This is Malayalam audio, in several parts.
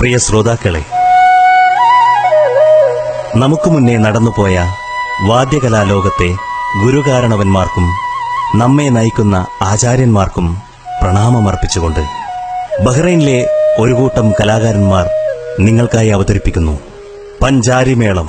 പ്രിയ ശ്രോതാക്കളെ നമുക്ക് മുന്നേ നടന്നുപോയ വാദ്യകലാലോകത്തെ ഗുരുകാരണവന്മാർക്കും നമ്മെ നയിക്കുന്ന ആചാര്യന്മാർക്കും പ്രണാമമർപ്പിച്ചുകൊണ്ട് ബഹ്റൈനിലെ ഒരു കൂട്ടം കലാകാരന്മാർ നിങ്ങൾക്കായി അവതരിപ്പിക്കുന്നു. പഞ്ചാരിമേളം.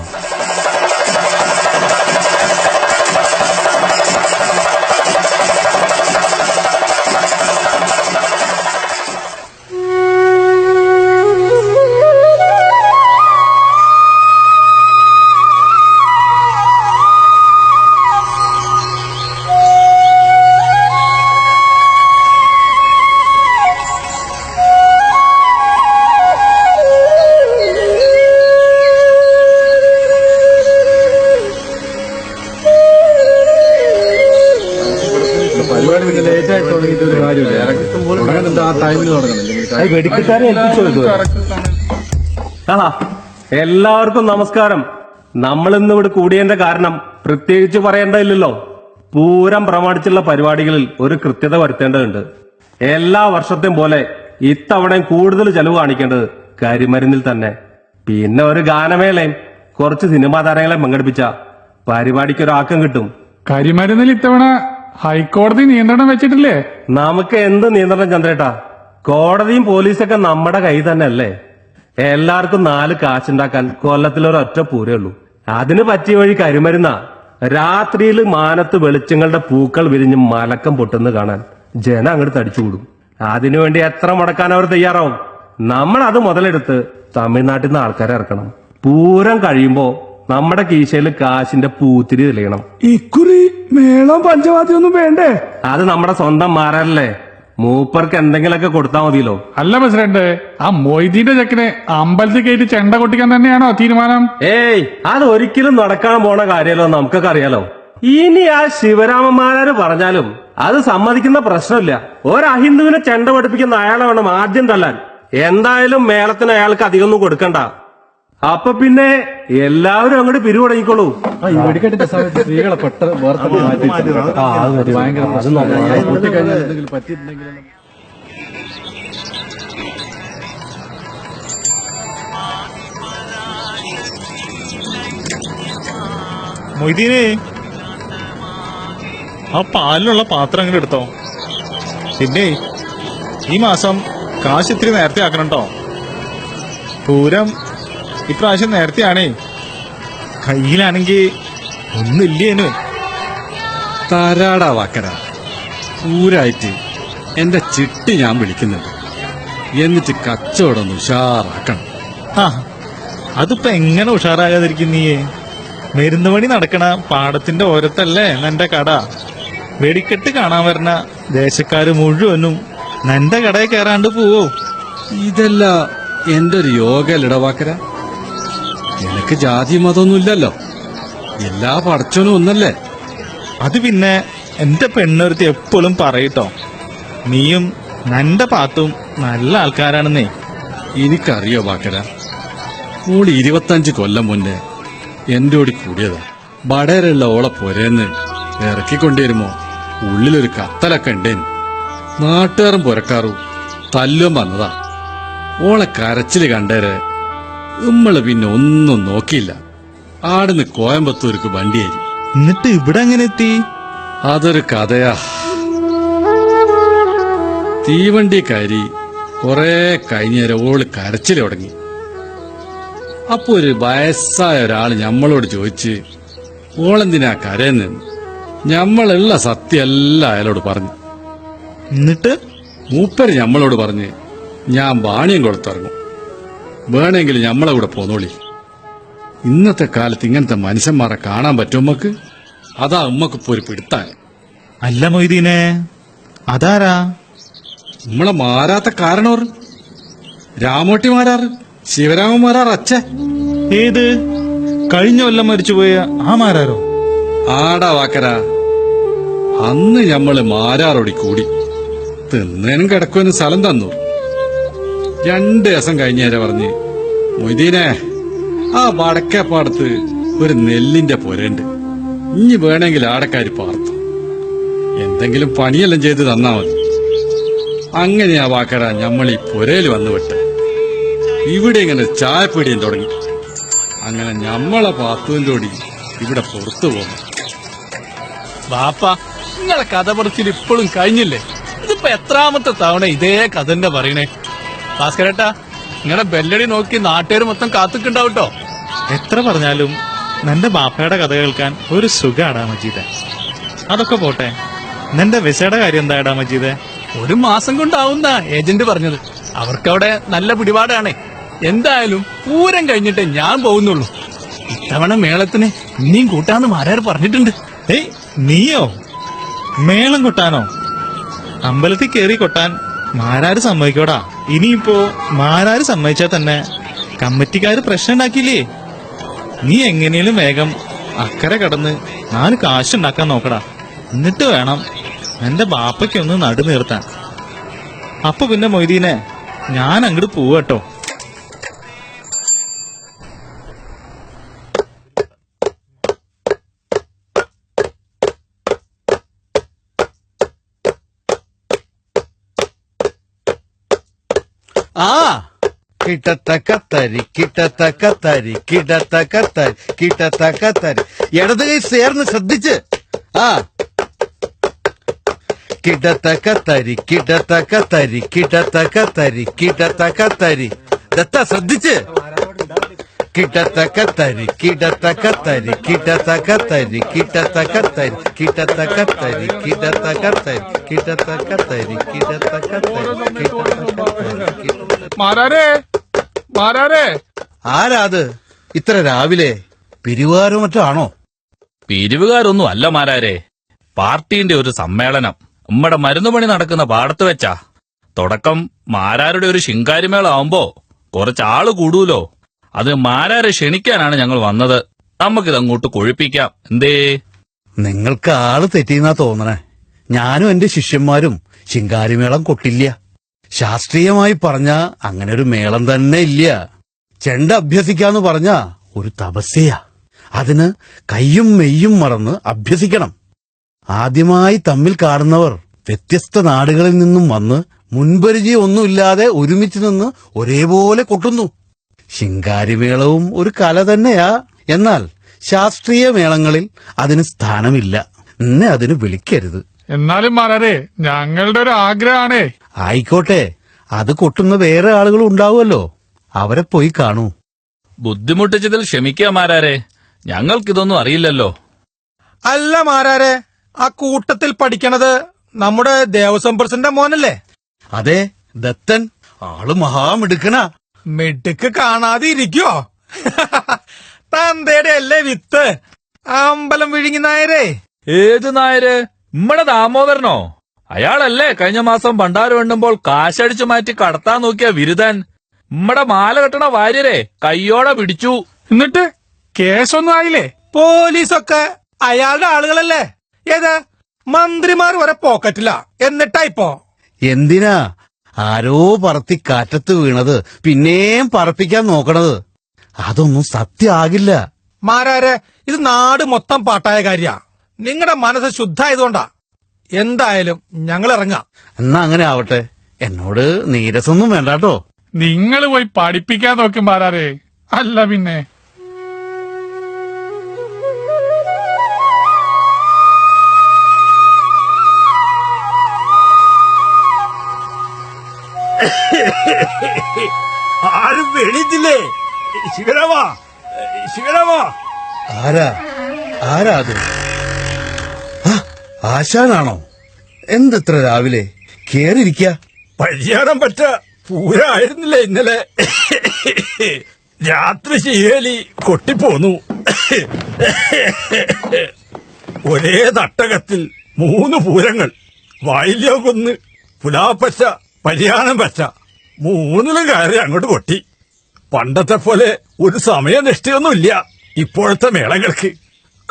ഏൽപ്പിച്ചോ ആ എല്ലാവർക്കും നമസ്കാരം. നമ്മൾ ഇന്ന് ഇവിടെ കൂടിയതിന്റെ കാരണം പ്രത്യേകിച്ച് പറയേണ്ടതില്ലല്ലോ. പൂരം പ്രമാണിച്ചുള്ള പരിപാടികളിൽ ഒരു കൃത്യത വരുത്തേണ്ടതുണ്ട്. എല്ലാ വർഷത്തെയും പോലെ ഇത്തവണയും കൂടുതൽ ചെലവ് കാണിക്കേണ്ടത് കരിമരുന്നിൽ തന്നെ. പിന്നെ ഒരു ഗാനമേളയും കുറച്ച് സിനിമാ താരങ്ങളെ പങ്കെടുപ്പിച്ച പരിപാടിക്ക് ഒരു ആക്കം കിട്ടും. കരിമരുന്നിൽ ഇത്തവണ ഹൈക്കോടതി നിയന്ത്രണം വെച്ചിട്ടില്ലേ? നമുക്ക് എന്ത് നിയന്ത്രണം ചന്ദ്രേട്ടാ? കോടതിയും പോലീസൊക്കെ നമ്മുടെ കൈ തന്നെ അല്ലേ എല്ലാവർക്കും നാല് കാശുണ്ടാക്കാൻ കൊല്ലത്തിൽ ഒറ്റ പൂരേ ഉള്ളൂ. അതിന് പറ്റിയ വഴി കരിമരുന്ന. രാത്രിയിൽ മാനത്ത് വെളിച്ചങ്ങളുടെ പൂക്കൾ വിരിഞ്ഞ് മലക്കം പൊട്ടുന്ന കാണാൻ ജനം അങ്ങോട്ട് തടിച്ചുകൂടും. അതിനുവേണ്ടി എത്ര മുടക്കാൻ അവർ തയ്യാറാവും? നമ്മൾ അത് മുതലെടുത്ത് തമിഴ്നാട്ടിൽ നിന്ന് ആൾക്കാരെ ഇറക്കണം. പൂരം കഴിയുമ്പോ നമ്മുടെ കീശയിൽ കാശിന്റെ പൂത്തിരി തെളിയണം. ഇക്കുറി മേളം പഞ്ചവാദ്യം ഒന്നും വേണ്ടേ? അത് നമ്മുടെ സ്വന്തം മാറല്ലേ മൂപ്പർക്ക് എന്തെങ്കിലുമൊക്കെ കൊടുത്താൽ മതിയല്ലോ. അല്ല പ്രസിഡന്റ് ആ മൊയ്തീന്റെ ചെക്കിനെ അമ്പലത്തിൽ കയറ്റി ചെണ്ട കൊട്ടിക്കാൻ തന്നെയാണോ തീരുമാനം? ഏയ് അത് ഒരിക്കലും നടക്കാൻ പോണ കാര്യമല്ലോ നമുക്കൊക്കെ അറിയാലോ. ഇനി ആ ശിവരാമന്മാരാര് പറഞ്ഞാലും അത് സമ്മതിക്കുന്ന പ്രശ്നമില്ല. ഒരഹിന്ദുവിനെ ചെണ്ട പഠിപ്പിക്കുന്ന അയാളെ വേണം ആദ്യം തല്ലാൻ. എന്തായാലും മേളത്തിന് അയാൾക്ക് അധികമൊന്നും കൊടുക്കണ്ട. അപ്പൊ പിന്നെ എല്ലാവരും അങ്ങോട്ട് ഈ വെടിക്കെട്ടിന്റെ സമയത്ത് സ്ത്രീകളെ പെട്ടെന്ന് വേർത്ത് മാറ്റി ഭയങ്കര പ്രശ്നമാണ് പറ്റിയിട്ടുണ്ടെങ്കിൽ മൊയ്തീനെ ആ പാലിലുള്ള പാത്രം അങ്ങോട്ട് എടുത്തോ. പിന്നെ ഈ മാസം കാശ് ഇത്തിരി നേരത്തെ ആക്കണം കേട്ടോ പൂരം ഇപ്രാവശ്യം നേരത്തെയാണേ. കയ്യിലാണെങ്കി ഒന്നില്ലേനു തരാടാ വാക്കര. ഊരായിട്ട് എന്റെ ചിട്ടി ഞാൻ വിളിക്കുന്നുണ്ട്. എന്നിട്ട് കച്ചവടം ഉഷാറാക്കണം. ആ അതിപ്പോ എങ്ങനെ ഉഷാറാകാതിരിക്കുന്നീയേ മരുന്ന് പണി നടക്കണ പാടത്തിന്റെ ഓരത്തല്ലേ നിന്റെ കട. വെടിക്കെട്ട് കാണാൻ വരണ ദേശക്കാര് മുഴുവനും നിന്റെ കടയിൽ കയറാണ്ട് പോവോ. ഇതല്ല എന്റെ ഒരു യോഗ വാക്കര. നിനക്ക് ജാതി മതമൊന്നുമില്ലല്ലോ എല്ലാ പടച്ചോനും ഒന്നല്ലേ? അത് പിന്നെ എന്റെ പെണ്ണൊരുത്തി എപ്പോഴും പറയട്ടോ. നീയും നിന്റെ പാത്തും നല്ല ആൾക്കാരാണെന്നേ. എനിക്കറിയോ ബാക്കര ഓൾ ഇരുപത്തഞ്ച് കൊല്ലം മുന്നേ എന്റെ ഓടി കൂടിയതാ ബടേരുള്ള ഓളെ പൊരേന്ന് ഇറക്കിക്കൊണ്ടിരുമോ? ഉള്ളിലൊരു കത്തലൊക്കെ ഉണ്ടേന് നാട്ടുകാരും പുരക്കാറും തല്ലും വന്നതാ. ഓളെ കരച്ചിൽ കണ്ടേര് നമ്മൾ പിന്നെ ഒന്നും നോക്കിയില്ല. ആടുന്ന് കോയമ്പത്തൂർക്ക് വണ്ടിയായി. എന്നിട്ട് ഇവിടെ അങ്ങനെ എത്തി? അതൊരു കഥയാ. തീവണ്ടി കാരി കൊറേ കഴിഞ്ഞേരം ഓൾ കരച്ചിൽ തുടങ്ങി. അപ്പൊ ഒരു വയസ്സായ ഒരാൾ ഞമ്മളോട് ചോദിച്ച് ഓളെന്തിനാ കരയെന്ന്? ഞമ്മളുള്ള സത്യമല്ല അയാളോട് പറഞ്ഞു. എന്നിട്ട്? മൂപ്പര് ഞമ്മളോട് പറഞ്ഞ് ഞാൻ വാണിയം കൊടുത്തിറങ്ങും. വേണമെങ്കിൽ ഞമ്മളെ കൂടെ പോന്നോളി. ഇന്നത്തെ കാലത്ത് ഇങ്ങനത്തെ മനുഷ്യന്മാരെ കാണാൻ പറ്റും ഉമ്മക്ക്? അതാ ഉമ്മക്ക് ഒരു പിടുത്താൻ. അല്ല മൊയ്തീനെ. അതാരാ? നമ്മളെ മാറാത്ത കാരണവർ രാമോട്ടി മാരാർ ശിവരാമൻ മാരാർ അച്ഛ. ഏത്? കഴിഞ്ഞ കൊല്ലം മരിച്ചുപോയ ആ മാരാരോ? ആടാ വാക്കര. അന്ന് ഞമ്മൾ മാരാറോടി കൂടി. തിന്നേനും കിടക്കുവാനും സ്ഥലം തന്നു. രണ്ട് ദിവസം കഴിഞ്ഞേരെ പറഞ്ഞ് മൊയ്തീനെ ആ വടക്കേപ്പാടത്ത് ഒരു നെല്ലിന്റെ പുരണ്ട് ഇനി വേണമെങ്കിൽ ആടക്കാരി പാർത്തു. എന്തെങ്കിലും പണിയെല്ലാം ചെയ്ത് തന്നാ മതി. അങ്ങനെയാ വാക്കട ഞമ്മൾ ഈ പുരയിൽ വന്നു വിട്ട്. ഇവിടെ ഇങ്ങനെ ചായപ്പീടിയും തുടങ്ങി. അങ്ങനെ നമ്മളെ പാത്തുവിന്റെ ഓടി ഇവിടെ പുറത്തു പോന്നു. ബാപ്പ നിങ്ങളെ കഥ പറച്ചിൽ ഇപ്പോഴും കഴിഞ്ഞില്ലേ? ഇതിപ്പോ എത്രാമത്തെ തവണ ഇതേ കഥ തന്നെ പറയണേ? ഭാസ്കരേട്ടാ നിങ്ങളുടെ ബെല്ലടി നോക്കി നാട്ടുകാർ മൊത്തം കാത്തുക്കുണ്ടാവട്ടോ എത്ര പറഞ്ഞാലും നിന്റെ ബാപ്പയുടെ കഥ കേൾക്കാൻ ഒരു സുഖാടാ മജീദ്. അതൊക്കെ പോട്ടെ നിന്റെ വിസയുടെ കാര്യം എന്താടാ മജീദ്? ഒരു മാസം കൊണ്ടാവുന്ന ഏജന്റ് പറഞ്ഞത്. അവർക്കവിടെ നല്ല പിടിപാടാണേ. എന്തായാലും പൂരം കഴിഞ്ഞിട്ട് ഞാൻ പോകുന്നുള്ളൂ. ഇത്തവണ മേളത്തിന് ഇനിയും കൂട്ടാന്ന് മാരാർ പറഞ്ഞിട്ടുണ്ട്. ഏയ് നീയോ? മേളം കൊട്ടാനോ? അമ്പലത്തിൽ കേറി കൊട്ടാൻ മാരാര് സമ്മതിക്കോടാ? ഇനിയിപ്പോ മാരാര് സമ്മതിച്ചാൽ തന്നെ കമ്മിറ്റിക്കാര് പ്രശ്നം ഉണ്ടാക്കിയില്ലേ? നീ എങ്ങനെയും വേഗം അക്കരെ കടന്ന് നാല് കാശുണ്ടാക്കാൻ നോക്കടാ. എന്നിട്ട് വേണം എന്റെ ബാപ്പയ്ക്കൊന്ന് നടു നിർത്താൻ. അപ്പൊ പിന്നെ മൊയ്തീനെ ഞാൻ അങ്ങോട്ട് പോവട്ടോ ആ കിട്ടത്തക്ക തരി കിട്ടത്തക്ക തരി കിട്ടത്തക്ക തരി കിട്ടത്തക്ക തരി ഇടത് കൈ ചേർന്ന് ശ്രദ്ധിച്ച് ആ കിട്ടത്തക്ക തരി കിട്ടത്തക്ക തരി കിട്ടത്തക്ക തരി കിട്ടത്തക്ക തരി ദത്ത ശ്രദ്ധിച്ച് തരി കിട്ടത്തക്ക തരി കിട്ടത്തക്ക തരി കിട്ടത്തക്ക തരി കിട്ടത്തക്ക മാരാരേ? മാരാരേ? ആരാത് ഇത്ര രാവിലെ പിരിവാരോ മറ്റാണോ ആണോ? പിരിവുകാരൊന്നും അല്ല മാരാരെ. പാർട്ടിന്റെ ഒരു സമ്മേളനം. നമ്മടെ മരുന്നുപണി നടക്കുന്ന പാടത്ത് വെച്ചാ. തുടക്കം മാരാരുടെ ഒരു ശിങ്കാരിമേളാവുമ്പോ കുറച്ചാൾ കൂടൂലോ. അത് മാരാരെ ക്ഷണിക്കാനാണ് ഞങ്ങൾ വന്നത്. നമുക്കിതങ്ങോട്ട് കൊഴിപ്പിക്കാം. എന്തേ? നിങ്ങൾക്ക് ആൾ തെറ്റിയെന്നാ തോന്നണേ. ഞാനും എന്റെ ശിഷ്യന്മാരും ശിങ്കാരിമേളം കൊട്ടില്ല. ശാസ്ത്രീയമായി പറഞ്ഞ അങ്ങനെ ഒരു മേളം തന്നെ ഇല്ല. ചെണ്ട അഭ്യസിക്കാന്ന് പറഞ്ഞ ഒരു തപസ്യയാ. അതിന് കയ്യും മെയ്യും മറന്ന് അഭ്യസിക്കണം. ആദ്യമായി തമ്മിൽ കാണുന്നവർ വ്യത്യസ്ത നാടുകളിൽ നിന്നും വന്ന് മുൻപരിചയം ഒന്നുമില്ലാതെ ഒരുമിച്ച് നിന്ന് ഒരേപോലെ കൊട്ടുന്നു. ശിങ്കാരിമേളവും ഒരു കല തന്നെയാ. എന്നാൽ ശാസ്ത്രീയ മേളങ്ങളിൽ അതിന് സ്ഥാനമില്ല. എന്നെ അതിന് വിളിക്കരുത്. എന്നാലും മാരാരേ ഞങ്ങളുടെ ഒരു ആഗ്രഹമാണേ ആയിക്കോട്ടെ അത് കൊട്ടുന്ന വേറെ ആളുകളും ഉണ്ടാവുമല്ലോ. അവരെ പോയി കാണൂ. ബുദ്ധിമുട്ടിച്ചതിൽ ക്ഷമിക്കുക മാരാരെ ഞങ്ങൾക്കിതൊന്നും അറിയില്ലല്ലോ. അല്ല മാരാരെ ആ കൂട്ടത്തിൽ പഠിക്കണത് നമ്മുടെ ദേവസ്വം പ്രസിഡന്റ് മോനല്ലേ? അതെ ദത്തൻ. ആൾ മഹാമിടുക്കണ മിടുക്ക് കാണാതെ ഇരിക്കോ തന്തയുടെ അല്ലേ വിത്ത്? അമ്പലം വിഴുങ്ങി നായരേ. ഏത് നായര്? നമ്മടെ ദാമോദരനോ? അയാളല്ലേ കഴിഞ്ഞ മാസം ഭണ്ടാരം എണ്ണുമ്പോൾ കാശടിച്ചു മാറ്റി കടത്താൻ നോക്കിയ വിരുദൻ നമ്മടെ മാല കെട്ടണ വാര്യരെ കയ്യോടെ പിടിച്ചു. എന്നിട്ട് കേസൊന്നും ആയില്ലേ? പോലീസൊക്കെ അയാളുടെ ആളുകളല്ലേ? ഏത്? മന്ത്രിമാർ വരെ പോക്കറ്റില്ല എന്നിട്ടാ ഇപ്പോ എന്തിനാ? ആരോ പറത്തി കാറ്റത്ത് വീണത്. പിന്നെയും പറപ്പിക്കാൻ നോക്കണത്. അതൊന്നും സത്യമാകില്ല മാരാരെ ഇത് നാട് മൊത്തം പാട്ടായ കാര്യ. നിങ്ങളുടെ മനസ്സ് ശുദ്ധായതുകൊണ്ടാ. എന്തായാലും ഞങ്ങൾ ഇറങ്ങാം എന്നാ അങ്ങനെ ആവട്ടെ. എന്നോട് നീരസൊന്നും വേണ്ടാട്ടോ. നിങ്ങൾ പോയി പഠിപ്പിക്കാൻ നോക്കും പാരാറേ അല്ല പിന്നെ. ആരും എണീറ്റില്ലേ? ശിവരാമ ശിവരാമ. ആരാ? ആരാ അത്? ആശാനാണോ? എന്തിത്ര രാവിലെ? കേറിയിരിക്ക. പഴിയാടാൻ പറ്റ പൂരായിരുന്നില്ലേ ഇന്നലെ? രാത്രി ചെയ്യലി കൊട്ടിപ്പോന്നു. ഒരേ തട്ടകത്തിൽ മൂന്ന് പൂരങ്ങൾ. വായില്യോക്കൊന്ന് പുലാപ്പച്ച പരിയാണം പച്ച. മൂന്നിലും കയറി അങ്ങോട്ട് കൊട്ടി. പണ്ടത്തെ പോലെ ഒരു സമയനിഷ്ഠയൊന്നുമില്ല ഇപ്പോഴത്തെ മേളകൾക്ക്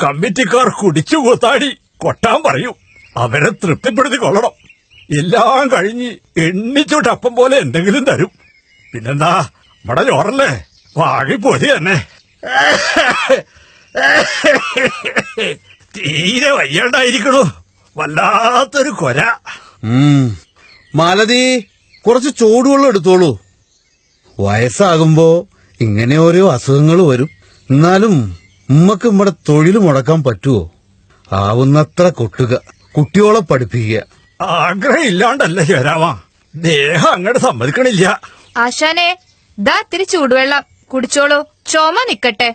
കമ്മിറ്റിക്കാർ കുടിച്ചു കൂത്താടി. കൊട്ടാൻ പറയൂ. അവരെ തൃപ്തിപ്പെടുത്തി കൊള്ളണം എല്ലാം കഴിഞ്ഞ് എണ്ണിച്ചോട്ടപ്പം പോലെ എന്തെങ്കിലും തരും. പിന്നെന്താ ഇവിടെ ചോറല്ലേ? വാങ്ങിപ്പോരി തന്നെ. തീരെ വയ്യാണ്ടായിരിക്കണു. വല്ലാത്തൊരു കൊര. മാലതി കുറച്ച് ചൂടുവെള്ളം എടുത്തോളൂ. വയസ്സാകുമ്പോ ഇങ്ങനെ ഓരോ അസുഖങ്ങൾ വരും. എന്നാലും ഉമ്മക്ക് ഇവിടെ തൊഴിൽ മുടക്കാൻ പറ്റുമോ ആവുന്നത്ര കൊട്ടുക. കുട്ടിയോളെ പഠിപ്പിക്കുക. ആഗ്രഹം ഇല്ലാണ്ടല്ല ശിവരാമ ദേഹം അങ്ങോട്ട് സമ്മതിക്കണില്ല. ആശാനെ ദാ ഇത്തിരി ചൂടുവെള്ളം. കുടിച്ചോളൂ. ചുമ നിക്കട്ടെ.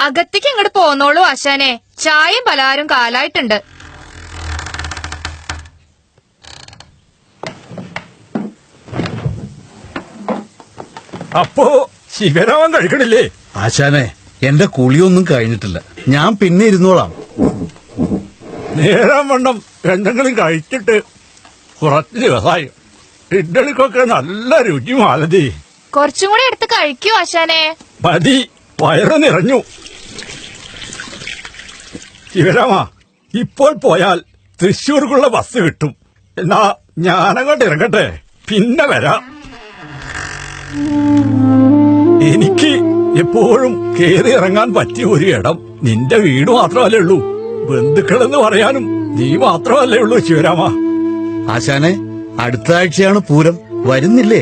അകത്തേക്ക് ഇങ്ങോട്ട് പോന്നോളൂ ആശാനെ. ചായയും പലഹാരം കാലായിട്ടുണ്ട്. അപ്പോ ശിവരാമൻ കഴിക്കണില്ലേ? ആശാനെ എന്റെ കുളിയൊന്നും കഴിഞ്ഞിട്ടില്ല. ഞാൻ പിന്നെ ഇരുന്നോളാം. നേരം വണ്ണം എന്തെങ്കിലും കഴിച്ചിട്ട് കുറച്ച് ദിവസമായി. ഇഡ്ഡലിക്കൊക്കെ നല്ല രുചി മാലതി. കുറച്ചും കൂടി എടുത്ത് കഴിക്കൂ ആശാനെ. മതി വയറ് നിറഞ്ഞു. ശിവരാമാ ഇപ്പോൾ പോയാൽ തൃശ്ശൂർക്കുള്ള ബസ് കിട്ടും. എന്നാ ഞാനങ്ങോട്ട് ഇറങ്ങട്ടെ? പിന്നെ വരാം. എനിക്ക് എപ്പോഴും കേറി ഇറങ്ങാൻ പറ്റിയ ഒരു ഇടം നിന്റെ വീട് മാത്രമല്ലേ ഉള്ളൂ. ബന്ധുക്കളെന്ന് പറയാനും നീ മാത്രമല്ലേ ഉള്ളൂ ശിവരാമ. ആശാനെ അടുത്ത ആഴ്ചയാണ് പൂരം. വരുന്നില്ലേ?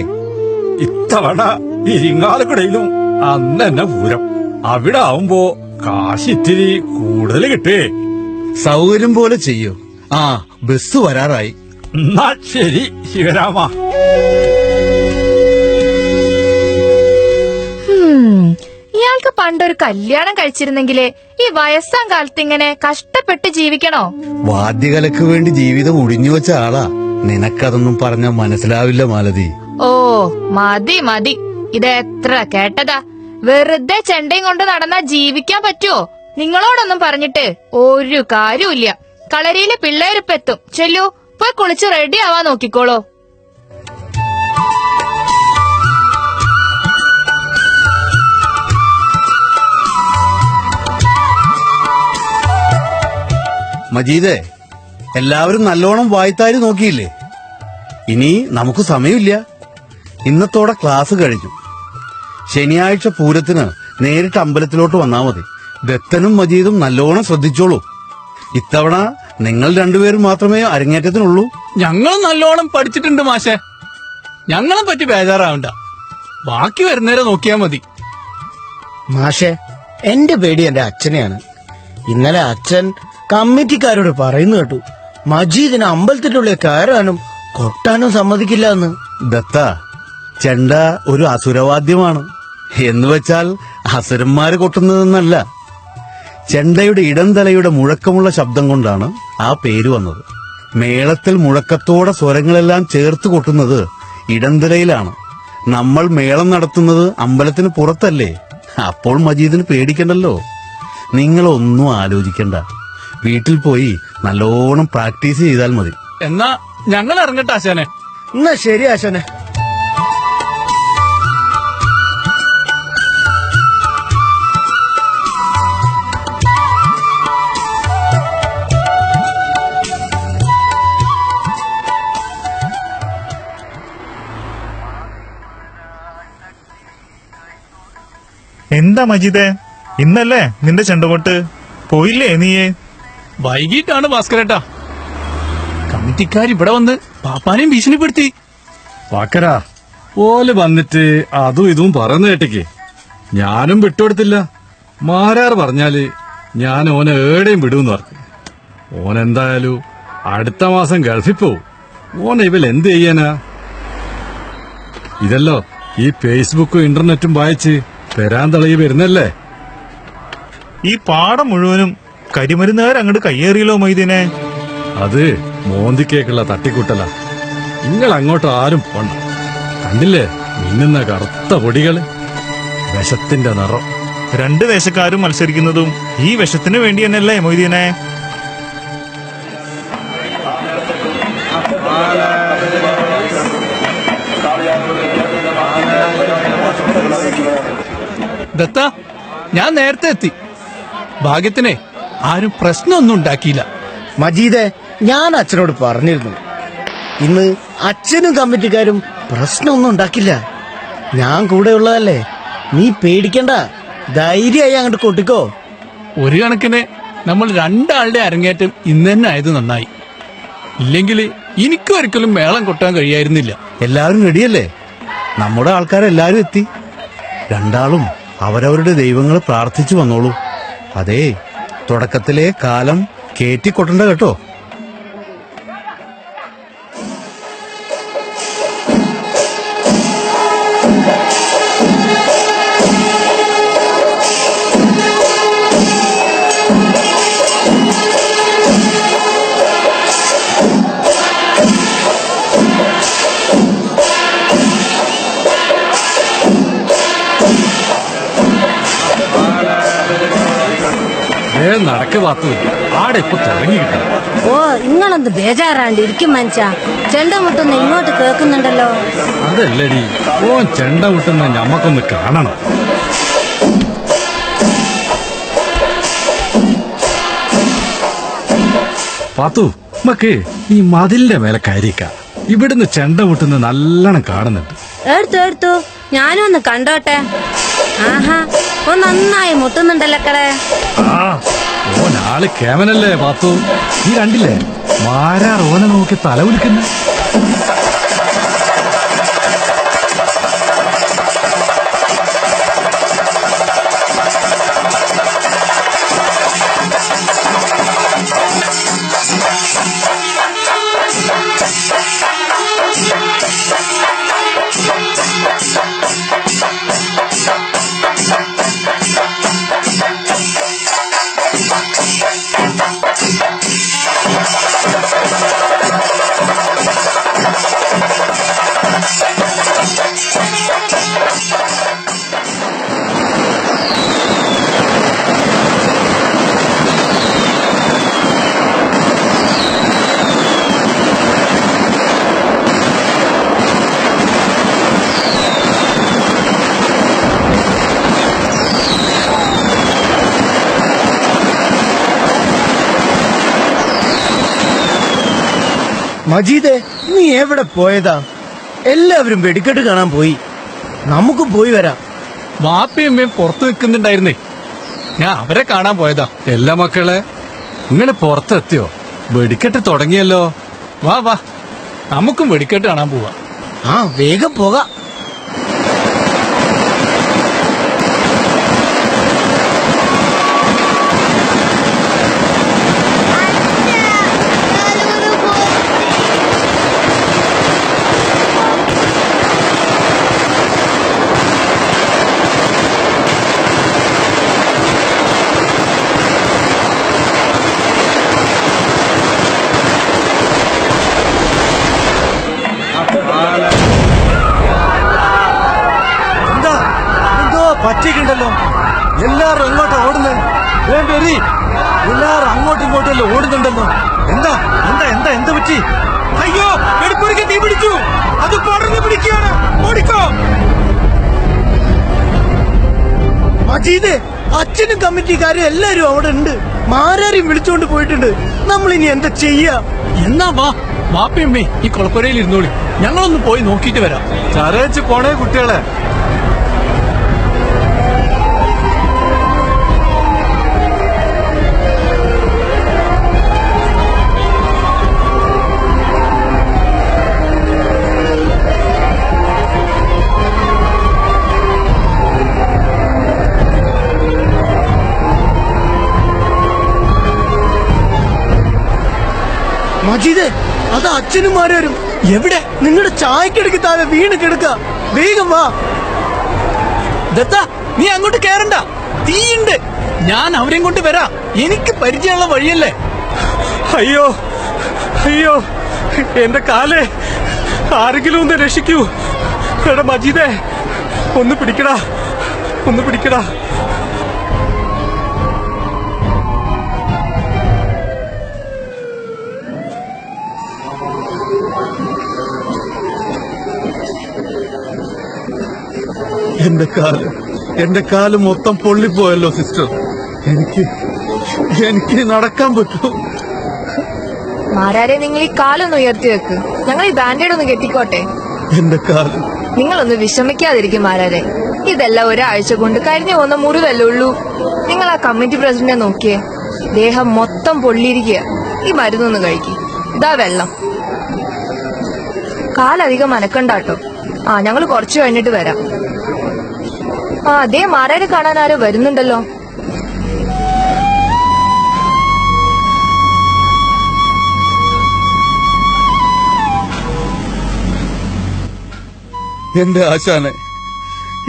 ഇത്തവണ ഇരിങ്ങാലക്കുടയിലും അന്ന് തന്നെ പൂരം. അവിടെ ആവുമ്പോ കാശിത്തിരി കൂടുതൽ കിട്ടേ. സൗകര്യം പോലെ ചെയ്യൂ. ആ ബസ് വരാറായി. എന്നാ ശരി ശിവരാമ. ഇയാൾക്ക് പണ്ടൊരു കല്യാണം കഴിച്ചിരുന്നെങ്കിലേ ഈ വയസ്സാം കാലത്ത് ഇങ്ങനെ കഷ്ടപ്പെട്ട് ജീവിക്കണോ? വാദ്യകലക്ക് വേണ്ടി ജീവിതം ഒഴിഞ്ഞു വെച്ച ആളാ. നിനക്കതൊന്നും പറഞ്ഞ മനസ്സിലാവില്ല മാലതി. ഓ മതി മതി. ഇത് എത്ര കേട്ടതാ. വെറുതെ ചെണ്ടയും കൊണ്ട് നടന്നാ ജീവിക്കാൻ പറ്റുമോ നിങ്ങളോടൊന്നും പറഞ്ഞിട്ട് ഒരു കാര്യമില്ല കളരിയിലെ പിള്ളേരിപ്പെത്തും ചെല്ലു പോയി കുളിച്ച് റെഡി ആവാൻ നോക്കിക്കോളൂ. മജീദേ എല്ലാവരും നല്ലോണം വായ്ത്താരി നോക്കിയില്ലേ? ഇനി നമുക്ക് സമയമില്ല. ഇന്നത്തോടെ ക്ലാസ് കഴിഞ്ഞു. ശനിയാഴ്ച പൂരത്തിന് നേരിട്ട് അമ്പലത്തിലോട്ട് വന്നാൽ മതി. ദത്തനും മജീദും നല്ലോണം ശ്രദ്ധിച്ചോളൂ. ഇത്തവണ നിങ്ങൾ രണ്ടുപേരും മാത്രമേ അരങ്ങേറ്റത്തിനുള്ളൂ. ഞങ്ങൾ നല്ലോണം പഠിച്ചിട്ടുണ്ട് മാഷെ. ഞങ്ങളെ പറ്റി ബേജാറാവണ്ട. ബാക്കി വരുന്നേരെ നോക്കിയാ മതി. മാഷെ എന്റെ പേടി എന്റെ അച്ഛനെയാണ്. ഇന്നലെ അച്ഛൻ കമ്മിറ്റിക്കാരോട് പറയുന്നു കേട്ടു. മജീദിന് അമ്പലത്തിനുള്ളിൽ കയറാനും കൊട്ടാനും സമ്മതിക്കില്ല എന്ന്. ദത്ത ചെണ്ട ഒരു അസുരവാദ്യമാണ്. എന്ന് വെച്ചാൽ അസുരന്മാര് കൊട്ടുന്നതെന്നല്ല. ചെണ്ടയുടെ ഇടംതലയുടെ മുഴക്കമുള്ള ശബ്ദം കൊണ്ടാണ് ആ പേര് വന്നത്. മേളത്തിൽ മുഴക്കത്തോടെ സ്വരങ്ങളെല്ലാം ചേർത്ത് കൊട്ടുന്നത് ഇടംതലയിലാണ്. നമ്മൾ മേളം നടത്തുന്നത് അമ്പലത്തിന് പുറത്തല്ലേ? അപ്പോൾ മജീദിന് പേടിക്കണ്ടല്ലോ. നിങ്ങളൊന്നും ആലോചിക്കണ്ട. വീട്ടിൽ പോയി നല്ലോണം പ്രാക്ടീസ് ചെയ്താൽ മതി. എന്നാ ഞങ്ങൾ ഇറങ്ങട്ടെ ആശാനെ. എന്നാ ശരി ആശാനെ. എന്താ മജീദേ? ഇന്നല്ലേ നിന്റെ ചെണ്ടുപൊട്ട് പോയില്ലേ നീയേ? വൈകിട്ടാണ് ഭാസ്കരേട്ടാ. കമ്മിറ്റിക്കാർ ഇവിടെ വന്ന് പാപ്പാനെയും ഭീഷണിപ്പെടുത്തി വാക്കരാ ഓൽ വന്നിട്ട് അതും ഇതും പറയുന്ന കേട്ടേക്ക്. ഞാനും വിട്ടുകൊടുത്തില്ല. മാരാർ പറഞ്ഞാൽ ഞാൻ ഓനെ ഏടെയും വിടുമെന്ന് പറഞ്ഞു. ഓനെന്തായാലും അടുത്ത മാസം ഗൾഫിൽ പോവും. ഓനെ ഇവൽ എന്ത് ചെയ്യാനാ? ഇതല്ലോ ഈ ഫേസ്ബുക്കും ഇന്റർനെറ്റും വായിച്ച് പെരാൻ തളകി വരുന്നല്ലേ? ഈ പാടം മുഴുവനും കരിമരുന്നുകാർ അങ്ങോട്ട് കയ്യേറിയല്ലോ മൊയ്തീനെ? അത് മോന്തിക്കേക്കുള്ള തട്ടിക്കൂട്ടല. നിങ്ങൾ അങ്ങോട്ട് ആരും പോണ്ട. കണ്ടില്ലേ? മിന്നുന്ന കറുത്ത പൊടികൾ. വിഷത്തിന്റെ നിറം. രണ്ട് വേഷക്കാരും മത്സരിക്കുന്നതും ഈ വിഷത്തിന് വേണ്ടി തന്നെയല്ലേ മൊയ്തീനെ? ദത്ത ഞാൻ നേരത്തെ എത്തി. ഭാഗ്യത്തിനെ ആരും പ്രശ്നമൊന്നും ഉണ്ടാക്കിയില്ല. മജീദെ ഞാൻ അച്ഛനോട് പറഞ്ഞിരുന്നു. ഇന്ന് അച്ഛനും കമ്മിറ്റിക്കാരും പ്രശ്നമൊന്നും ഉണ്ടാക്കില്ല. ഞാൻ കൂടെ ഉള്ളതല്ലേ? നീ പേടിക്കണ്ട. ധൈര്യമായി അങ്ങോട്ട് കൊട്ടിക്കോ. ഒരു കണക്കിന് നമ്മൾ രണ്ടാളുടെ അരങ്ങേറ്റം ഇന്ന് തന്നെ ആയത് നന്നായി. ഇല്ലെങ്കിൽ എനിക്കൊരിക്കലും മേളം കൊട്ടാൻ കഴിയായിരുന്നില്ല. എല്ലാവരും റെഡിയല്ലേ? നമ്മുടെ ആൾക്കാരെല്ലാരും എത്തി. രണ്ടാളും അവരവരുടെ ദൈവങ്ങളെ പ്രാർത്ഥിച്ചു വന്നോളൂ. അതേ തുടക്കത്തിലെ കാലം കേറ്റിക്കൊട്ടണ്ട കേട്ടോ. പാത്തു ആടെ ഇപ്പൊ തുടങ്ങിയിട്ട ഓ നിങ്ങളെന്ത് ബേജാറാണ്ട് ഇരിക്കും മനുഷ്യ. ചെണ്ട മുട്ടുന്ന ഇങ്ങോട്ട് കേൾക്കുന്നുണ്ടല്ലോ. അതല്ലടി ഓൻ ചെണ്ട വിട്ടുന്ന ഞമ്മക്കൊന്ന് കാണണം. പാത്തു മക്ക് ഈ മതിലിന്റെ മേലെ കയറിക്ക ഇവിടുന്ന് ചെണ്ട വിട്ടുന്ന നല്ലോണം കാണുന്നുണ്ട്. എടുത്തു എടുത്തു. ഞാനും ഒന്ന് കണ്ടോട്ടെ. ആഹാ ഓ നന്നായി മുട്ടുന്നുണ്ടല്ലോ കടേ. ആ ആൾ കേമനല്ലേ പാത്തു? നീ കണ്ടില്ലേ മാരാർ ഓനെ നോക്കി തല മജീദേ നീ എവിടെ പോയതാ? എല്ലാവരും വെടിക്കെട്ട് കാണാൻ പോയി. നമുക്ക് പോയി വരാം. വാപ്പയും അമ്മയും പുറത്തു നിൽക്കുന്നുണ്ടായിരുന്നേ. ഞാൻ അവരെ കാണാൻ പോയതാ. എല്ലാ മക്കളെ ഇങ്ങനെ പുറത്തെത്തിയോ? വെടിക്കെട്ട് തുടങ്ങിയല്ലോ. വാ വാ. നമുക്കും വെടിക്കെട്ട് കാണാൻ പോവാ. ആ വേഗം പോകാം. മാരാരെയും പോയിട്ടുണ്ട്. നമ്മൾ ഇനി എന്താ ചെയ്യാ? എന്നാ വാ വാപ്പയമ്മേ ഈ കുളപ്പുരയിൽ ഇരുന്നോളി ഞങ്ങളൊന്ന് പോയി നോക്കിയിട്ട് വരാം. ചാറേച്ച് പോണേ കുട്ടികളെ. മജീദ് അത് അച്ഛനും മാരും എവിടെ? നിങ്ങളുടെ ചായക്കിടക്ക് താഴെ വീണ് കിടക്ക. വേഗം വാ. ദത്ത നീ അങ്ങോട്ട് കേറണ്ട. തീയുണ്ട്. ഞാൻ അവരെയും കൊണ്ട് വരാം. എനിക്ക് പരിചയമുള്ള വഴിയല്ലേ? അയ്യോ അയ്യോ എന്റെ കാലേ ആരെങ്കിലും ഒന്ന് രക്ഷിക്കൂ. എടാ മജീദേ ഒന്ന് പിടിക്കടാ ഒന്ന് പിടിക്കടാ. എന്റെ കാൽ എന്റെ കാൽ മൊത്തം പൊള്ളിപ്പോയല്ലോ സിസ്റ്റർ. എനിക്ക് എനിക്ക് നടക്കാൻ പറ്റൂ. മാരാരെ നിങ്ങൾ ഈ കാലൊന്ന് ഉയർത്തി വെക്ക്. ഞങ്ങൾ ഈ ബാൻഡേഡ് ഒന്ന് കെട്ടിക്കോട്ടെ. എന്റെ കാൽ. നിങ്ങളൊന്ന് വിഷമിക്കാതിരിക്കും മാരാരെ. ഇതെല്ലാം ഒരാഴ്ച കൊണ്ട് കരിഞ്ഞു പോകുന്ന മുറിവല്ലേ ഉള്ളൂ. നിങ്ങൾ ആ കമ്മിറ്റി പ്രസിഡന്റിനെ നോക്കിയേ. ദേഹം മൊത്തം പൊള്ളിയിരിക്കുക. ഈ മരുന്നൊന്ന് കഴിക്കും. ഇതാ വെള്ളം. കാലധികം അനക്കണ്ടാട്ടോ ആ ഞങ്ങൾ കുറച്ചു കഴിഞ്ഞിട്ട് വരാം. അതേ മാരാരെ കാണാൻ ആരോ വരുന്നുണ്ടല്ലോ. എന്റെ ആശാനെ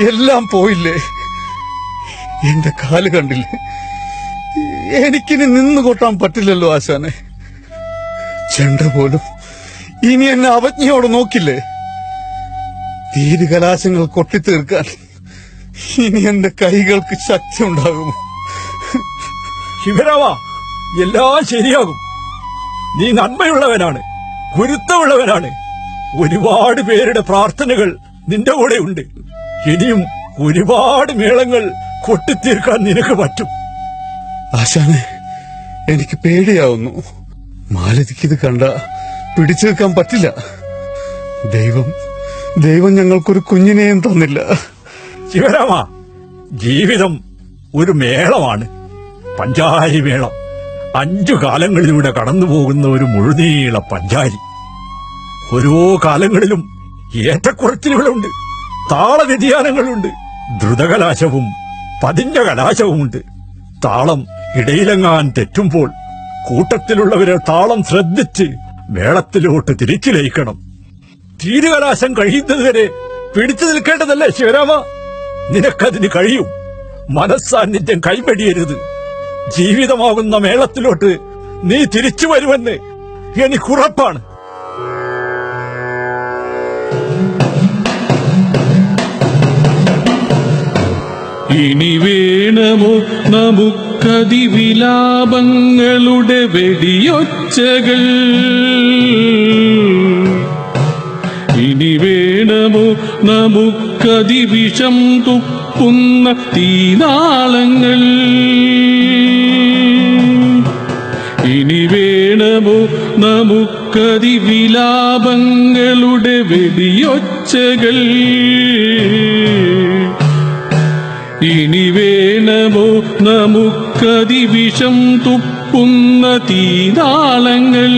എല്ലാം പോയില്ലേ? എന്റെ കാൽ കണ്ടില്ലേ? എനിക്കിനി നിന്നു കൊട്ടാൻ പറ്റില്ലല്ലോ ആശാനെ. ചെണ്ട പോലും ഇനി എന്നെ അവജ്ഞയോട് നോക്കില്ലേ? തീരുകലാശങ്ങൾ കൊട്ടിത്തീർക്കാൻ ഇനി എന്റെ കൈകൾക്ക് ശക്തി ഉണ്ടാകുമോ ശിവരാമ എല്ലാം ശരിയാകും. നീ നന്മയുള്ളവനാണ് ഗുരുത്വമുള്ളവനാണ്. ഒരുപാട് പേരുടെ പ്രാർത്ഥനകൾ നിന്റെ കൂടെ ഉണ്ട്. ഇനിയും ഒരുപാട് മേളങ്ങൾ കൊട്ടിത്തീർക്കാൻ നിനക്ക് പറ്റും. ആശാനെ എനിക്ക് പേടിയാവുന്നു. മാലതിക്കിത് കണ്ട പിടിച്ചു നിൽക്കാൻ പറ്റില്ല. ദൈവം ദൈവം ഞങ്ങൾക്കൊരു കുഞ്ഞിനെയും തന്നില്ല. ശിവരാമ ജീവിതം ഒരു മേളമാണ്. പഞ്ചാരി മേളം. അഞ്ചു കാലങ്ങളിലൂടെ കടന്നു പോകുന്ന ഒരു മുഴുനീള പഞ്ചാരി ഓരോ കാലങ്ങളിലും ഏറ്റക്കുറച്ചിലുകളുണ്ട് താള വ്യതിയാനങ്ങളുണ്ട് ദ്രുതകലാശവും പതിഞ്ഞ കലാശവുമുണ്ട് താളം ഇടയിലെങ്ങാൻ തെറ്റുമ്പോൾ കൂട്ടത്തിലുള്ളവരെ താളം ശ്രദ്ധിച്ച് മേളത്തിലോട്ട് തിരിച്ചു ലയിക്കണം. തീരുകലാശം കഴിയുന്നതുവരെ പിടിച്ചു നിൽക്കേണ്ടതല്ലേ ശിവരാമ? നിനക്കതിന് കഴിയും. മനസ്സാന്നിധ്യം കൈമടിയരുത്. ജീവിതമാകുന്ന മേളത്തിലോട്ട് നീ തിരിച്ചു വരുമെന്ന് എനിക്കുറപ്പാണ്. ഇനി വേണമോ നമുക്കതിവിലാപങ്ങളുടെ വെടിയൊച്ചകൾ? ഇനി വേണമോ നമുക്കതിവിഷം തുപ്പുന്ന തീനാളങ്ങൾ? ഇനി വേണമോ നമുക്കതിവിലാപങ്ങളുടെ വെടിയൊച്ചകൾ? ഇനി വേണമോ നമുക്കതിവിഷം തുപ്പുന്ന തീതാളങ്ങൾ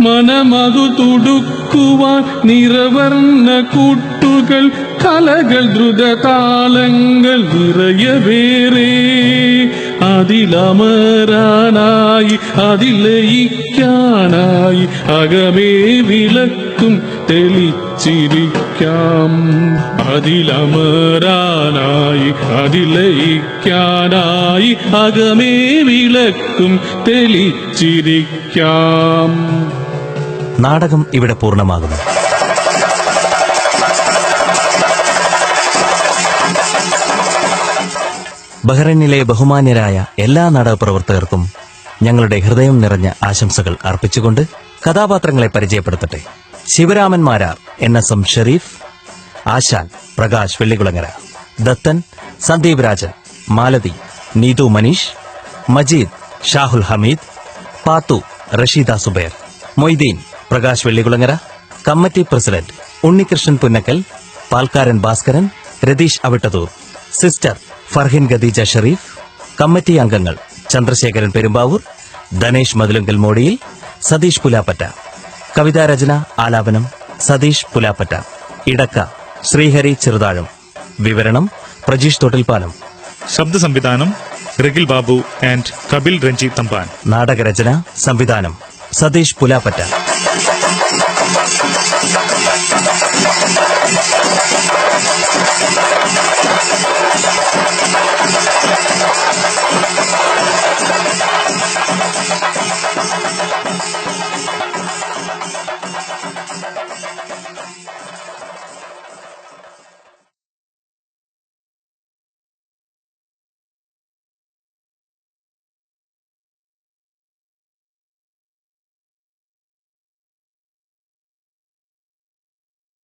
മനമതു തുടുക്കുവാൻ നിറവർണ കൂട്ടുകൾ കലകൾ ദ്രുതതാളങ്ങൾ നിറയവേറെ അതിലമരാനായി അതിലയിക്കാനായി അകമേ വിളക്കും തെളിച്ചിരിക്കാം. അതിലമരാനായി അതിലയിക്കാനായി അകമേ വിളക്കും തെളിച്ചിരിക്കാം. നാടകം ഇവിടെ പൂർണമാകുന്നു. ബഹ്റൈനിലെ ബഹുമാന്യരായ എല്ലാ നാടകപ്രവർത്തകർക്കും ഞങ്ങളുടെ ഹൃദയം നിറഞ്ഞ ആശംസകൾ അർപ്പിച്ചുകൊണ്ട് കഥാപാത്രങ്ങളെ പരിചയപ്പെടുത്തട്ടെ. Sivaraman Marar N S M Sherif Asan Prakash Vellikulangara Dathan Sandeep Rajan Malathi Neethu Manish Majeed Shahul Hameed Pathu Rasheeda Zubair Moideen Prakash Vellikulangara committee president Unnikrishnan Punnakkal പാൽക്കാരൻ Bhaskaran Ratheesh Avittathur sister Farhin Khadeeja Sharif committee അംഗങ്ങൾ ചന്ദ്രശേഖരൻ പെരുമ്പാവൂർ ധനേഷ് മതിലുങ്കൽ മോടിയിൽ സതീഷ് പുലാപ്പറ്റ. കവിതാരചന ആലാപനം സതീഷ് പുലാപ്പറ്റ. ഇടക്ക ശ്രീഹരി ചെറുതാഴം. വിവരണം പ്രജീഷ് തൊട്ടിൽപ്പാലം. ശബ്ദ സംവിധാനം റഗിൽ ബാബു ആൻഡ് കപിൽ രഞ്ജി തമ്പാൻ. നാടകരചന സംവിധാനം സതീഷ് പുലാപ്പറ്റ.